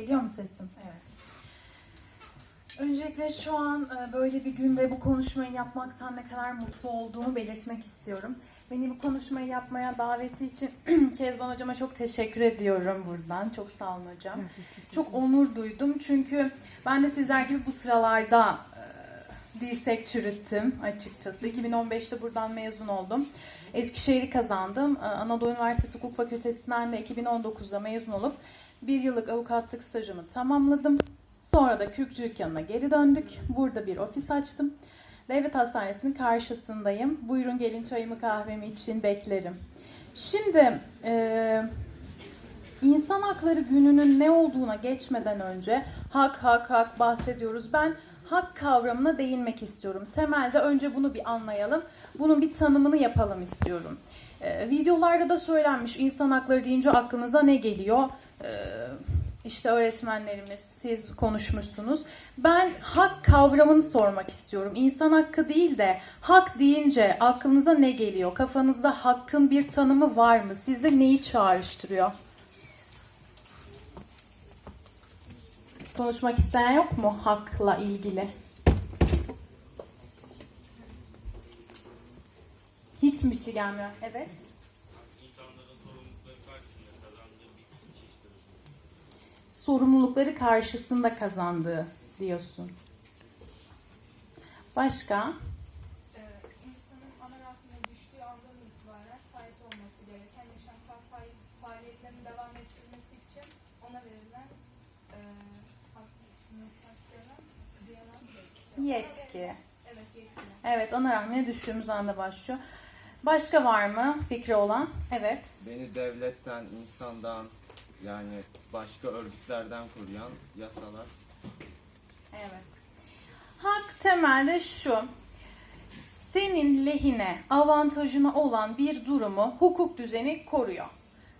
Geliyor mu sesim? Evet. Öncelikle şu an e, böyle bir günde bu konuşmayı yapmaktan ne kadar mutlu olduğumu belirtmek istiyorum. Beni bu konuşmayı yapmaya daveti için Kezban Hocama çok teşekkür ediyorum buradan. Çok sağ olun hocam. Çok onur duydum çünkü ben de sizler gibi bu sıralarda e, dirsek çürüttüm açıkçası. 2015'te buradan mezun oldum. Eskişehir'i kazandım. E, Anadolu Üniversitesi Hukuk Fakültesinden de 2019'da mezun olup bir yıllık avukatlık stajımı tamamladım. Sonra da Kürkçülük yanına geri döndük. Burada bir ofis açtım. Devlet Hastanesi'nin karşısındayım. Buyurun gelin çayımı kahvemi için beklerim. Şimdi e, insan hakları gününün ne olduğuna geçmeden önce hak hak hak bahsediyoruz. Ben hak kavramına değinmek istiyorum. Temelde önce bunu bir anlayalım. Bunun bir tanımını yapalım istiyorum. E, videolarda da söylenmiş insan hakları deyince aklınıza ne geliyor? E, işte öğretmenlerimiz, siz konuşmuşsunuz. Ben hak kavramını sormak istiyorum. İnsan hakkı değil de hak deyince aklınıza ne geliyor? Kafanızda hakkın bir tanımı var mı? Sizde neyi çağrıştırıyor? Konuşmak isteyen yok mu hakla ilgili? Hiç mi şey gelmiyor? Evet. İnsanların sorumlulukları karşısında kazandığı bir çeşit özgürlük. sorumlulukları karşısında kazandığı diyorsun. Başka? Ee, insanın ana rahmine düştüğü andan itibaren sahip olması gereken yaşamsal fa- faaliyetlerin devam ettirilmesi için ona verilen e, hak denen, diyemem. Yetki. Evet yetki. Evet, ana rahmine düştüğümüz anda başlıyor. Başka var mı fikri olan? Evet. Beni devletten, insandan yani başka örgütlerden koruyan yasalar. Evet. Hak temelde şu. Senin lehine, avantajına olan bir durumu hukuk düzeni koruyor.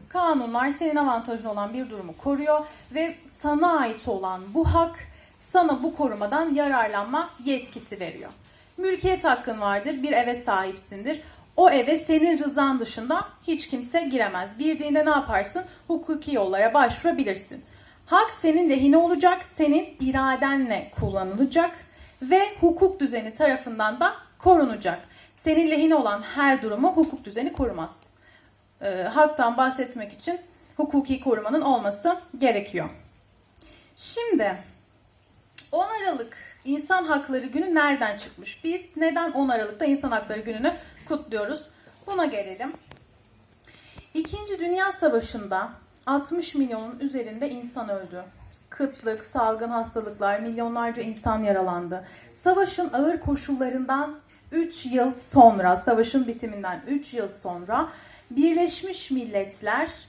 Kanunlar senin avantajına olan bir durumu koruyor ve sana ait olan bu hak sana bu korumadan yararlanma yetkisi veriyor. Mülkiyet hakkın vardır, bir eve sahipsindir. O eve senin rızan dışında hiç kimse giremez. Girdiğinde ne yaparsın? Hukuki yollara başvurabilirsin. Hak senin lehine olacak, senin iradenle kullanılacak ve hukuk düzeni tarafından da korunacak. Senin lehine olan her durumu hukuk düzeni korumaz. Ee, haktan bahsetmek için hukuki korumanın olması gerekiyor. Şimdi 10 Aralık İnsan Hakları Günü nereden çıkmış? Biz neden 10 Aralık'ta İnsan Hakları Günü'nü kutluyoruz? Buna gelelim. İkinci Dünya Savaşı'nda 60 milyonun üzerinde insan öldü. Kıtlık, salgın hastalıklar, milyonlarca insan yaralandı. Savaşın ağır koşullarından 3 yıl sonra, savaşın bitiminden 3 yıl sonra Birleşmiş Milletler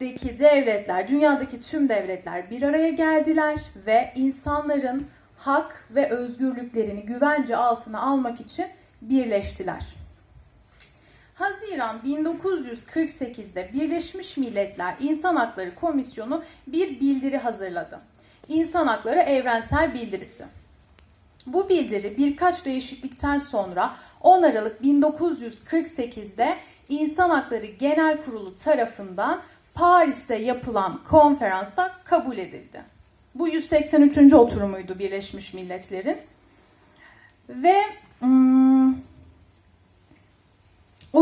deki devletler, dünyadaki tüm devletler bir araya geldiler ve insanların hak ve özgürlüklerini güvence altına almak için birleştiler. Haziran 1948'de Birleşmiş Milletler İnsan Hakları Komisyonu bir bildiri hazırladı. İnsan Hakları Evrensel Bildirisi. Bu bildiri birkaç değişiklikten sonra 10 Aralık 1948'de İnsan Hakları Genel Kurulu tarafından Paris'te yapılan konferansta kabul edildi. Bu 183. oturumuydu Birleşmiş Milletler'in. Ve hmm,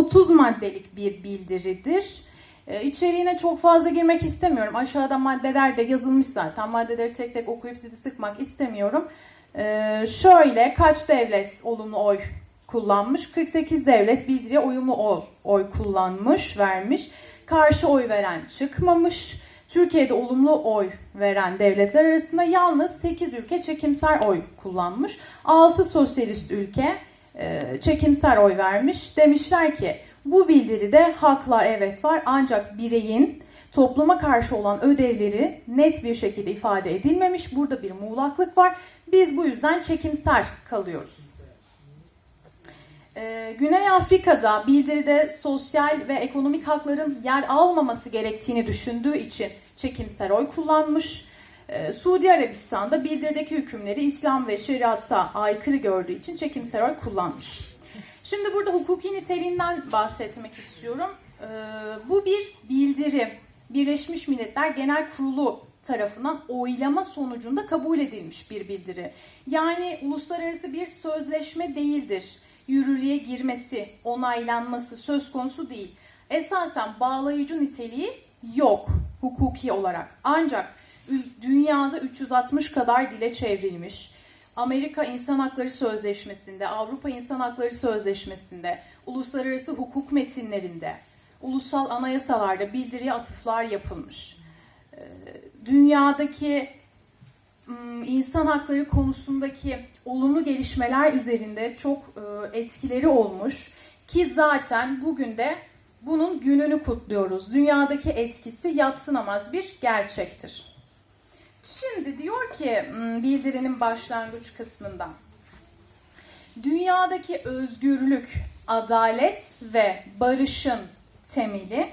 30 maddelik bir bildiridir. Ee, İçeriğine çok fazla girmek istemiyorum. Aşağıda maddeler de yazılmış zaten. Maddeleri tek tek okuyup sizi sıkmak istemiyorum. Ee, şöyle kaç devlet olumlu oy kullanmış? 48 devlet bildiriye uyumlu oy, oy kullanmış, vermiş. Karşı oy veren çıkmamış. Türkiye'de olumlu oy veren devletler arasında yalnız 8 ülke çekimser oy kullanmış. 6 sosyalist ülke çekimser oy vermiş. Demişler ki bu bildiride haklar evet var ancak bireyin topluma karşı olan ödevleri net bir şekilde ifade edilmemiş. Burada bir muğlaklık var. Biz bu yüzden çekimser kalıyoruz. Ee, Güney Afrika'da bildiride sosyal ve ekonomik hakların yer almaması gerektiğini düşündüğü için çekimser oy kullanmış. Ee, Suudi Arabistan'da bildirdeki hükümleri İslam ve şeriata aykırı gördüğü için çekimser oy kullanmış. Şimdi burada hukuki niteliğinden bahsetmek istiyorum. Ee, bu bir bildiri. Birleşmiş Milletler Genel Kurulu tarafından oylama sonucunda kabul edilmiş bir bildiri. Yani uluslararası bir sözleşme değildir. Yürürlüğe girmesi, onaylanması söz konusu değil. Esasen bağlayıcı niteliği yok hukuki olarak. Ancak dünyada 360 kadar dile çevrilmiş. Amerika İnsan Hakları Sözleşmesi'nde, Avrupa İnsan Hakları Sözleşmesi'nde, uluslararası hukuk metinlerinde, ulusal anayasalarda bildiriye atıflar yapılmış. Ee, Dünyadaki insan hakları konusundaki olumlu gelişmeler üzerinde çok e, etkileri olmuş ki zaten bugün de bunun gününü kutluyoruz. Dünyadaki etkisi yatsınamaz bir gerçektir. Şimdi diyor ki ım, bildirinin başlangıç kısmında dünyadaki özgürlük, adalet ve barışın temeli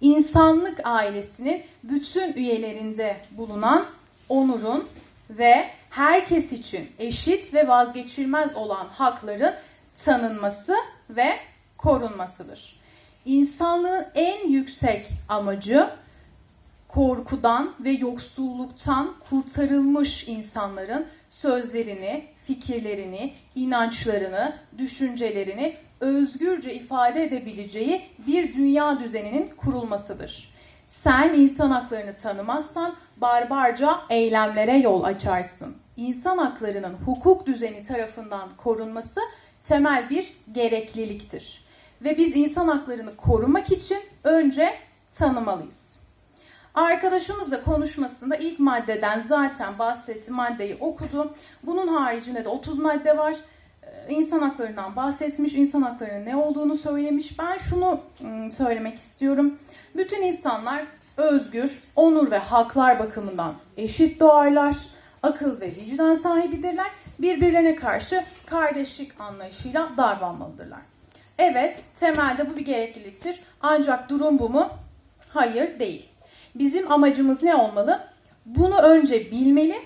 insanlık ailesinin bütün üyelerinde bulunan onurun ve herkes için eşit ve vazgeçilmez olan hakların tanınması ve korunmasıdır. İnsanlığın en yüksek amacı korkudan ve yoksulluktan kurtarılmış insanların sözlerini, fikirlerini, inançlarını, düşüncelerini özgürce ifade edebileceği bir dünya düzeninin kurulmasıdır. Sen insan haklarını tanımazsan barbarca eylemlere yol açarsın. İnsan haklarının hukuk düzeni tarafından korunması temel bir gerekliliktir. Ve biz insan haklarını korumak için önce tanımalıyız. Arkadaşımız da konuşmasında ilk maddeden zaten bahsetti, maddeyi okudu. Bunun haricinde de 30 madde var. Ee, İnsan haklarından bahsetmiş, insan haklarının ne olduğunu söylemiş. Ben şunu ım, söylemek istiyorum. Bütün insanlar özgür, onur ve haklar bakımından eşit doğarlar, akıl ve vicdan sahibidirler. Birbirlerine karşı kardeşlik anlayışıyla davranmalıdırlar. Evet, temelde bu bir gerekliliktir. Ancak durum bu mu? Hayır, değil. Bizim amacımız ne olmalı? Bunu önce bilmeli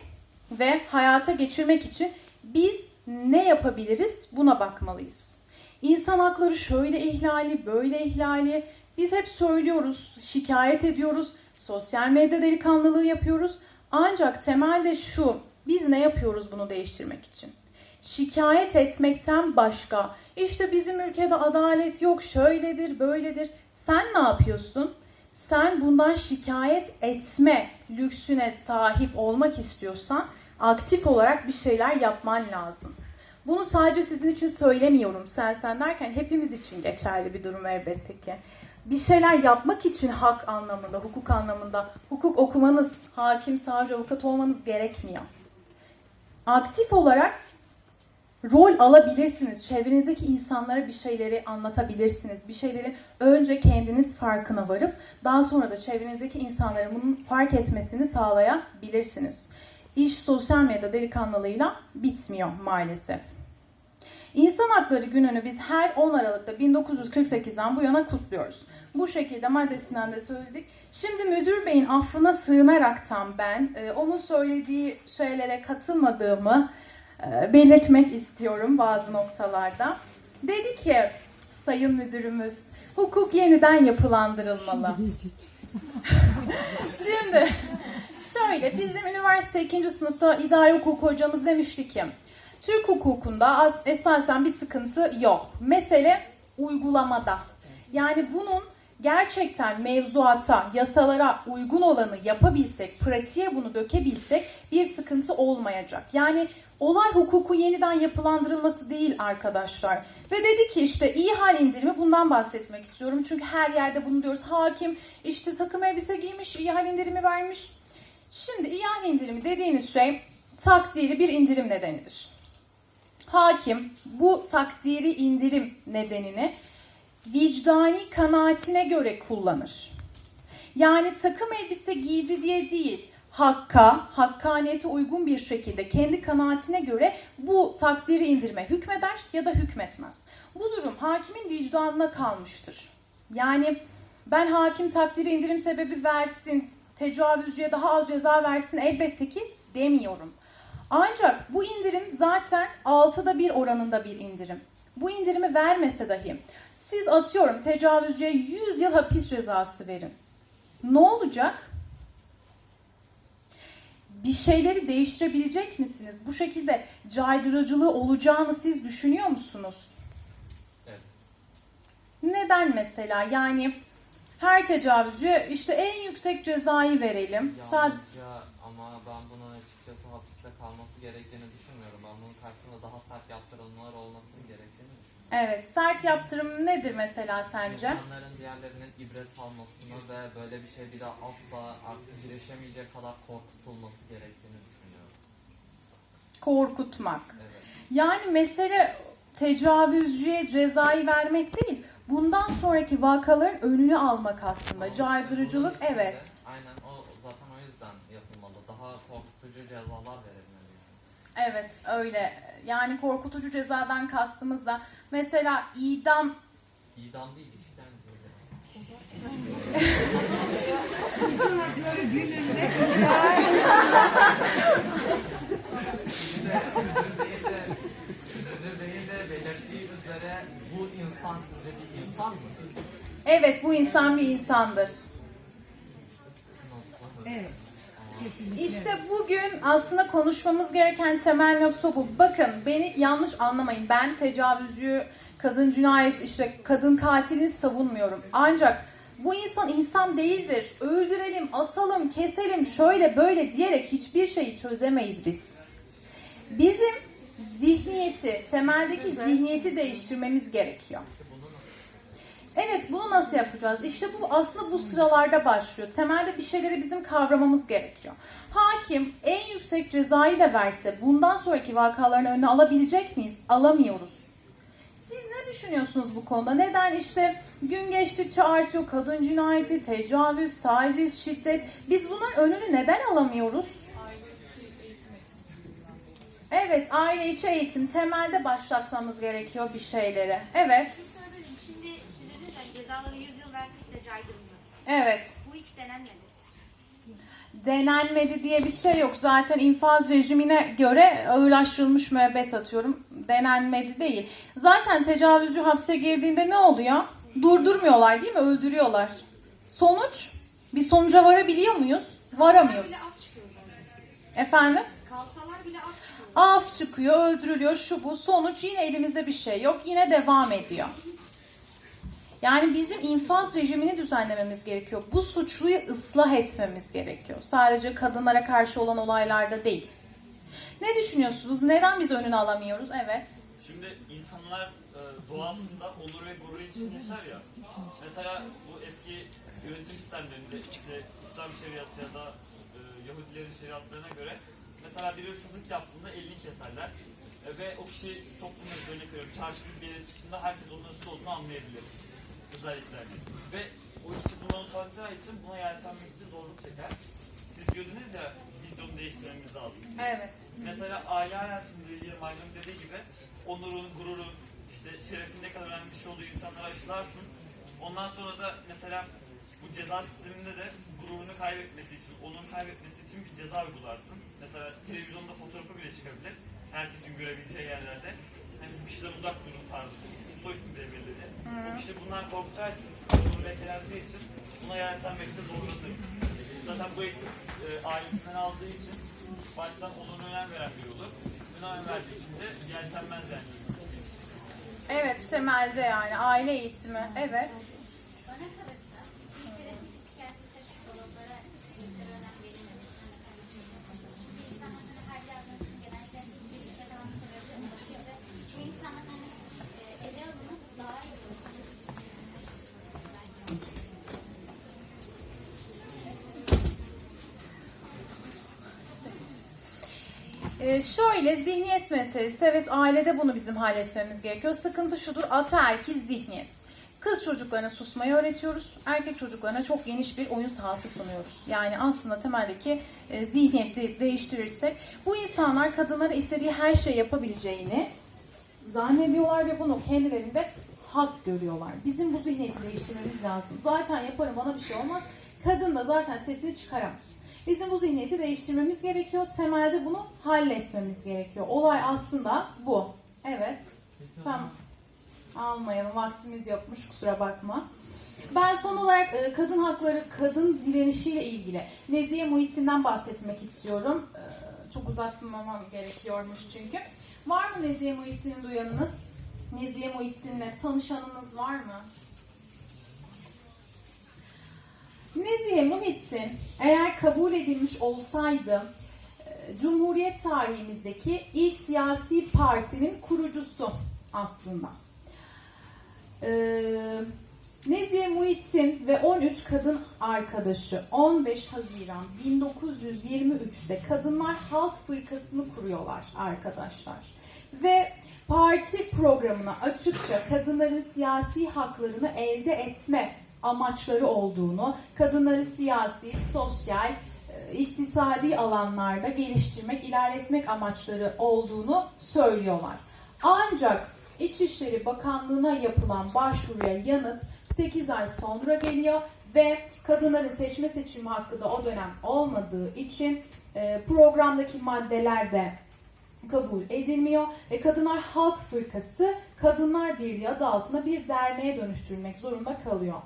ve hayata geçirmek için biz ne yapabiliriz buna bakmalıyız. İnsan hakları şöyle ihlali, böyle ihlali. Biz hep söylüyoruz, şikayet ediyoruz, sosyal medya delikanlılığı yapıyoruz. Ancak temelde şu, biz ne yapıyoruz bunu değiştirmek için? Şikayet etmekten başka, işte bizim ülkede adalet yok, şöyledir, böyledir. Sen ne yapıyorsun? Sen bundan şikayet etme lüksüne sahip olmak istiyorsan aktif olarak bir şeyler yapman lazım. Bunu sadece sizin için söylemiyorum. Sen sen derken hepimiz için geçerli bir durum elbette ki. Bir şeyler yapmak için hak anlamında, hukuk anlamında hukuk okumanız, hakim, savcı, avukat olmanız gerekmiyor. Aktif olarak rol alabilirsiniz. Çevrenizdeki insanlara bir şeyleri anlatabilirsiniz. Bir şeyleri önce kendiniz farkına varıp daha sonra da çevrenizdeki insanların bunun fark etmesini sağlayabilirsiniz. İş sosyal medya delikanlılığıyla bitmiyor maalesef. İnsan Hakları Günü'nü biz her 10 Aralık'ta 1948'den bu yana kutluyoruz. Bu şekilde maddesinden de söyledik. Şimdi müdür beyin affına sığınaraktan ben e, onun söylediği şeylere katılmadığımı belirtmek istiyorum bazı noktalarda. Dedi ki sayın müdürümüz hukuk yeniden yapılandırılmalı. Şimdi şöyle bizim üniversite 2. sınıfta idare hukuk hocamız demişti ki Türk hukukunda az, esasen bir sıkıntı yok. Mesele uygulamada. Yani bunun gerçekten mevzuata, yasalara uygun olanı yapabilsek, pratiğe bunu dökebilsek bir sıkıntı olmayacak. Yani olay hukuku yeniden yapılandırılması değil arkadaşlar. Ve dedi ki işte iyi hal indirimi bundan bahsetmek istiyorum. Çünkü her yerde bunu diyoruz. Hakim işte takım elbise giymiş, iyi hal indirimi vermiş. Şimdi iyi hal indirimi dediğiniz şey takdiri bir indirim nedenidir. Hakim bu takdiri indirim nedenini vicdani kanaatine göre kullanır. Yani takım elbise giydi diye değil, hakka, hakkaniyete uygun bir şekilde kendi kanaatine göre bu takdiri indirme hükmeder ya da hükmetmez. Bu durum hakimin vicdanına kalmıştır. Yani ben hakim takdiri indirim sebebi versin, tecavüzcüye daha az ceza versin elbette ki demiyorum. Ancak bu indirim zaten altıda bir oranında bir indirim. Bu indirimi vermese dahi siz atıyorum tecavüzcüye 100 yıl hapis cezası verin. Ne olacak? Bir şeyleri değiştirebilecek misiniz? Bu şekilde caydırıcılığı olacağını siz düşünüyor musunuz? Evet. Neden mesela? Yani her tecavüzcüye işte en yüksek cezayı verelim. Sadece ama ben bunun açıkçası hapiste kalması gerektiğini düşünmüyorum. Ben bunun karşısında daha sert yaptırımlar olmasını gerektiğini. Evet, sert yaptırım nedir mesela sence? İnsanların diğerlerinin ibret almasını ve böyle bir şey bir daha asla artık girişemeyecek kadar korkutulması gerektiğini düşünüyorum. Korkutmak. Evet. Yani mesele tecavüzcüye cezayı vermek değil. Bundan sonraki vakaların önünü almak aslında. Caydırıcılık evet. Aynen o zaten o yüzden yapılmalı. Daha korkutucu cezalar verilmeli. Evet öyle. Yani korkutucu cezadan kastımız da mesela idam İdam değil işkence. Müdür Bey'in de belirttiği üzere bu insan sizce bir insan mı? evet bu insan bir insandır. Nasıl? Evet. Kesinlikle. İşte bugün aslında konuşmamız gereken temel nokta bu. Bakın beni yanlış anlamayın. Ben tecavüzcü, kadın cinayet, işte kadın katilini savunmuyorum. Ancak bu insan insan değildir. Öldürelim, asalım, keselim, şöyle böyle diyerek hiçbir şeyi çözemeyiz biz. Bizim zihniyeti, temeldeki zihniyeti değiştirmemiz gerekiyor. Evet bunu nasıl yapacağız? İşte bu aslında bu sıralarda başlıyor. Temelde bir şeyleri bizim kavramamız gerekiyor. Hakim en yüksek cezayı da verse bundan sonraki vakaların önüne alabilecek miyiz? Alamıyoruz. Siz ne düşünüyorsunuz bu konuda? Neden işte gün geçtikçe artıyor kadın cinayeti, tecavüz, taciz, şiddet. Biz bunların önünü neden alamıyoruz? Evet, aile içi eğitim temelde başlatmamız gerekiyor bir şeyleri. Evet, Bir şey sorabilirim. Şimdi siz dediniz ya cezaları 100 yıl versek de caydırmıyor. evet. Bu hiç denenmedi. denenmedi diye bir şey yok. Zaten infaz rejimine göre ağırlaştırılmış müebbet atıyorum. Denenmedi değil. Zaten tecavüzcü hapse girdiğinde ne oluyor? Durdurmuyorlar değil mi? Öldürüyorlar. Sonuç? Bir sonuca varabiliyor muyuz? Varamıyoruz. Bile af çıkıyor zaten. Efendim? Kalsalar bile af çıkıyor. Af çıkıyor, öldürülüyor, şu bu. Sonuç yine elimizde bir şey yok. Yine devam ediyor. Yani bizim infaz rejimini düzenlememiz gerekiyor. Bu suçluyu ıslah etmemiz gerekiyor. Sadece kadınlara karşı olan olaylarda değil. Ne düşünüyorsunuz? Neden biz önünü alamıyoruz? Evet. Şimdi insanlar e, doğasında onur ve gurur için yaşar ya. Mesela bu eski yönetim sistemlerinde işte İslam şeriatı ya da e, Yahudilerin şeriatlarına göre mesela bir hırsızlık yaptığında elini keserler. E, ve o kişi toplumda örnek veriyorum çarşı bir yere çıktığında herkes onun hırsız olduğunu anlayabilir. Özellikle. Ve o kişi bundan utanacağı için buna yeltenmekte zorluk çeker. Siz diyordunuz ya vizyonu değiştirmemiz lazım. Evet. Mesela aile hayatında ilgili Maymun dediği gibi onurun, gururun, işte şerefin ne kadar önemli bir şey olduğu insanlara aşılarsın. Ondan sonra da mesela bu ceza sisteminde de gururunu kaybetmesi için, onurunu kaybetmesi için bir ceza uygularsın. Mesela televizyonda fotoğrafı bile çıkabilir. Herkesin görebileceği yerlerde. Hani bu kişiden uzak durun tarzı. Soy ismi belirli. Bu kişi bundan korkacağı için, onuru lekelendiği için buna yeltenmekte zorlanır. Zaten bu eğitim e, ailesinden aldığı için baştan onuruna önem veren biri olur. Önem verdiği için de yeltenmez yani. Evet temelde yani aile eğitimi. Evet. Şöyle zihniyet meselesi. Evet ailede bunu bizim halletmemiz gerekiyor. Sıkıntı şudur ataerkil zihniyet. Kız çocuklarına susmayı öğretiyoruz. Erkek çocuklarına çok geniş bir oyun sahası sunuyoruz. Yani aslında temeldeki e, zihniyeti değiştirirsek bu insanlar kadınlara istediği her şeyi yapabileceğini zannediyorlar ve bunu kendilerinde hak görüyorlar. Bizim bu zihniyeti değiştirmemiz lazım. Zaten yaparım bana bir şey olmaz. Kadın da zaten sesini çıkaramaz. Bizim bu zihniyeti değiştirmemiz gerekiyor. Temelde bunu halletmemiz gerekiyor. Olay aslında bu. Evet. Tamam. Almayalım. Vaktimiz yokmuş. Kusura bakma. Ben son olarak e, kadın hakları, kadın direnişiyle ilgili Nezihe Muhittin'den bahsetmek istiyorum. E, çok uzatmamam gerekiyormuş çünkü. Var mı Nezihe Muhittin'i duyanınız? Nezihe Muhittin'le tanışanınız var mı? Nezihe Muhittin eğer kabul edilmiş olsaydı e, Cumhuriyet tarihimizdeki ilk siyasi partinin kurucusu aslında. Ee, Nezihe Muhittin ve 13 kadın arkadaşı 15 Haziran 1923'te Kadınlar Halk Fırkası'nı kuruyorlar arkadaşlar. Ve parti programına açıkça kadınların siyasi haklarını elde etme amaçları olduğunu, kadınları siyasi, sosyal, e, iktisadi alanlarda geliştirmek, ilerletmek amaçları olduğunu söylüyorlar. Ancak İçişleri Bakanlığı'na yapılan başvuruya yanıt 8 ay sonra geliyor ve kadınların seçme seçilme hakkı da o dönem olmadığı için e, programdaki maddeler de kabul edilmiyor ve Kadınlar Halk Fırkası Kadınlar Birliği adı altına bir derneğe dönüştürülmek zorunda kalıyor.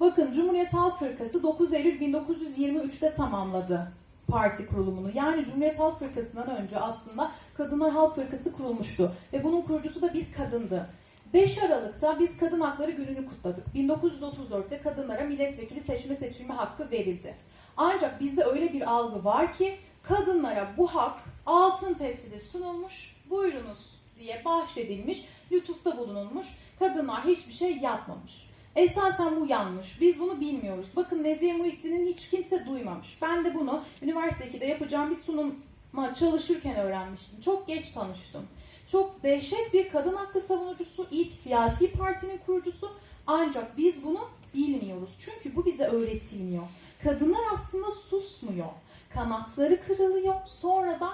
Bakın Cumhuriyet Halk Fırkası 9 Eylül 1923'te tamamladı parti kurulumunu. Yani Cumhuriyet Halk Fırkası'ndan önce aslında Kadınlar Halk Fırkası kurulmuştu ve bunun kurucusu da bir kadındı. 5 Aralık'ta biz Kadın Hakları Günü'nü kutladık. 1934'te kadınlara milletvekili seçme seçilme hakkı verildi. Ancak bizde öyle bir algı var ki kadınlara bu hak altın tepside sunulmuş, buyurunuz diye bahşedilmiş, lütufta bulunulmuş. Kadınlar hiçbir şey yapmamış. Esasen bu yanlış. Biz bunu bilmiyoruz. Bakın Nezihe Muhittin'in hiç kimse duymamış. Ben de bunu üniversite 2'de yapacağım bir sunuma çalışırken öğrenmiştim. Çok geç tanıştım. Çok dehşet bir kadın hakkı savunucusu, ilk siyasi partinin kurucusu. Ancak biz bunu bilmiyoruz. Çünkü bu bize öğretilmiyor. Kadınlar aslında susmuyor. Kanatları kırılıyor. Sonra da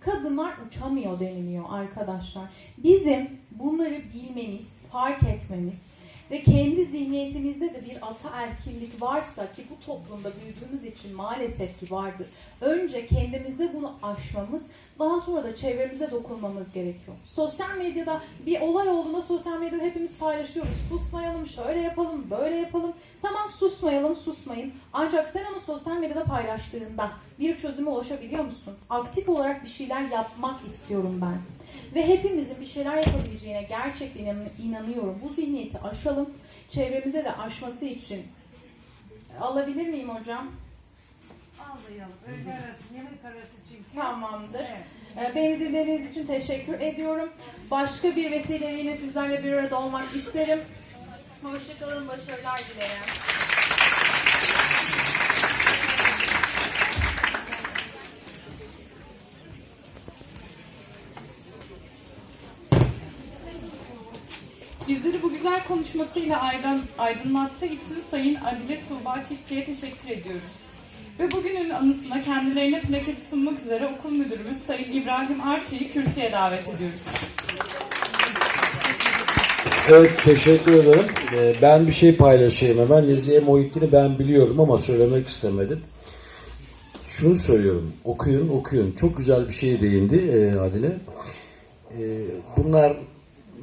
kadınlar uçamıyor deniliyor arkadaşlar. Bizim bunları bilmemiz, fark etmemiz ve kendi zihniyetimizde de bir ataerkillik varsa ki bu toplumda büyüdüğümüz için maalesef ki vardır. Önce kendimizde bunu aşmamız, daha sonra da çevremize dokunmamız gerekiyor. Sosyal medyada bir olay olduğunda sosyal medyada hepimiz paylaşıyoruz. Susmayalım, şöyle yapalım, böyle yapalım. Tamam susmayalım, susmayın. Ancak sen onu sosyal medyada paylaştığında bir çözüme ulaşabiliyor musun? Aktif olarak bir şeyler yapmak istiyorum ben. Ve hepimizin bir şeyler yapabileceğine gerçekten inan- inanıyorum. Bu zihniyeti aşalım. Çevremize de aşması için alabilir miyim hocam? Ağlayalım. Öğle arası, yemek arası çünkü. Tamamdır. Evet. Ee, Beni dinlediğiniz için teşekkür ediyorum. Başka bir vesileyle yine sizlerle bir arada olmak isterim. Hoşçakalın, başarılar dilerim. Bizleri bu güzel konuşmasıyla aydın, aydınlattığı için Sayın Adile Tuğba Çiftçi'ye teşekkür ediyoruz. Ve bugünün anısına kendilerine plaketi sunmak üzere okul müdürümüz Sayın İbrahim Arçe'yi kürsüye davet ediyoruz. Evet teşekkür ederim. Ee, Ben bir şey paylaşayım hemen. Nezihe Muhittin'i ben biliyorum ama söylemek istemedim. Şunu söylüyorum. Okuyun okuyun. Çok güzel bir şeye değindi e, Adile. E, Bunlar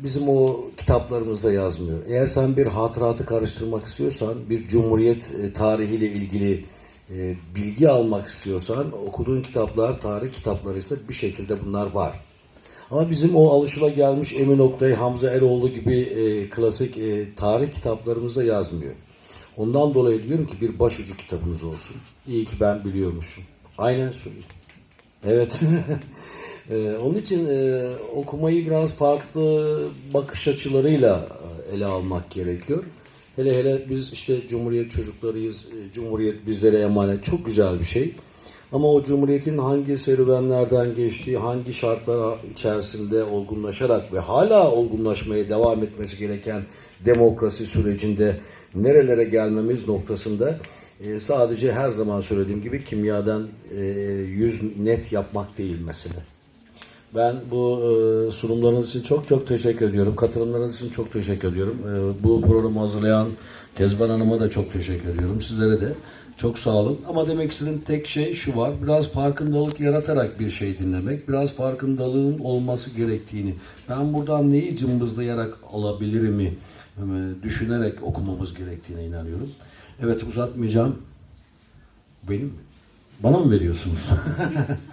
bizim o kitaplarımızda yazmıyor. Eğer sen bir hatıratı karıştırmak istiyorsan, bir cumhuriyet e, tarihiyle ilgili e, bilgi almak istiyorsan, okuduğun kitaplar tarih kitapları ise bir şekilde bunlar var. Ama bizim o alışılagelmiş Emin Oktay, Hamza Eroğlu gibi e, klasik e, tarih kitaplarımızda yazmıyor. Ondan dolayı diyorum ki bir başucu kitabınız olsun. İyi ki ben biliyormuşum. Aynen söylüyorum. Evet. E, onun için e, okumayı biraz farklı bakış açılarıyla e, ele almak gerekiyor. Hele hele biz işte Cumhuriyet çocuklarıyız. E, Cumhuriyet bizlere emanet. Çok güzel bir şey. Ama o Cumhuriyet'in hangi serüvenlerden geçtiği, hangi şartlar içerisinde olgunlaşarak ve hala olgunlaşmaya devam etmesi gereken demokrasi sürecinde nerelere gelmemiz noktasında e, sadece her zaman söylediğim gibi kimyadan e, yüz net yapmak değil mesele. Ben bu e, sunumlarınız için çok çok teşekkür ediyorum. Katılımlarınız için çok teşekkür ediyorum. E, bu programı hazırlayan Kezban Hanım'a da çok teşekkür ediyorum. Sizlere de çok sağ olun. Ama demek istediğim tek şey şu var. Biraz farkındalık yaratarak bir şey dinlemek. Biraz farkındalığın olması gerektiğini. Ben buradan neyi cımbızlayarak alabilirimi e, düşünerek okumamız gerektiğine inanıyorum. Evet uzatmayacağım. Benim mi? Bana mı veriyorsunuz?